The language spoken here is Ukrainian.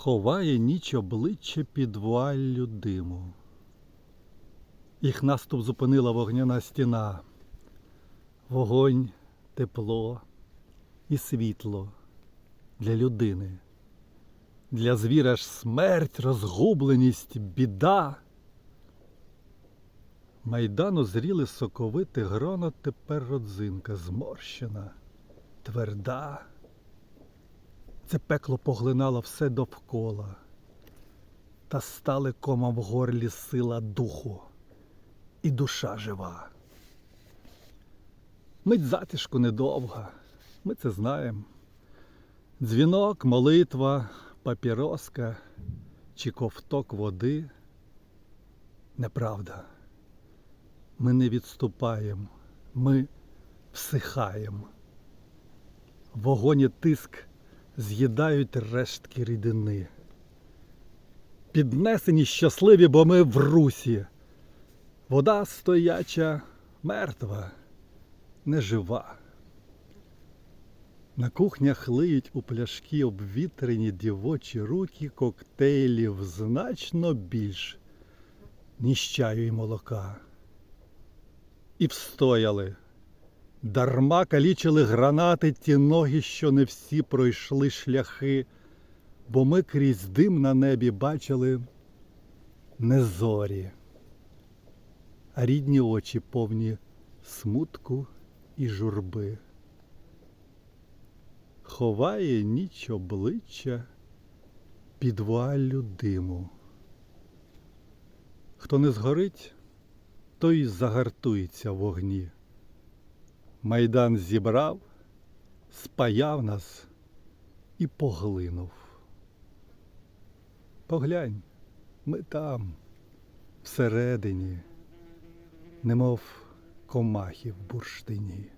Ховає ніч обличчя під вуаллю диму. Їх наступ зупинила вогняна стіна. Вогонь, тепло і світло для людини. Для звіра ж смерть, розгубленість, біда. Майдану зріли соковите гроно, тепер родзинка зморщена, тверда. Це пекло поглинало все довкола, та стали комом в горлі сила духу і душа жива. Мить затишку недовга, ми це знаємо. Дзвінок, молитва, папіроска чи ковток води. Неправда. Ми не відступаємо, ми всихаємо. Вогонь і тиск з'їдають рештки рідини. Піднесені щасливі, бо ми в русі. Вода стояча, мертва, нежива. На кухнях лиють у пляшки обвітрені дівочі руки коктейлів значно більш, ніж чаю і молока. І встояли. Дарма калічили гранати ті ноги, що не всі пройшли шляхи, бо ми крізь дим на небі бачили не зорі, а рідні очі повні смутку і журби. Ховає ніч обличчя під вуаллю диму. Хто не згорить, той загартується в вогні. Майдан зібрав, спаяв нас і поглинув. Поглянь, ми там, всередині, немов комахи в бурштині.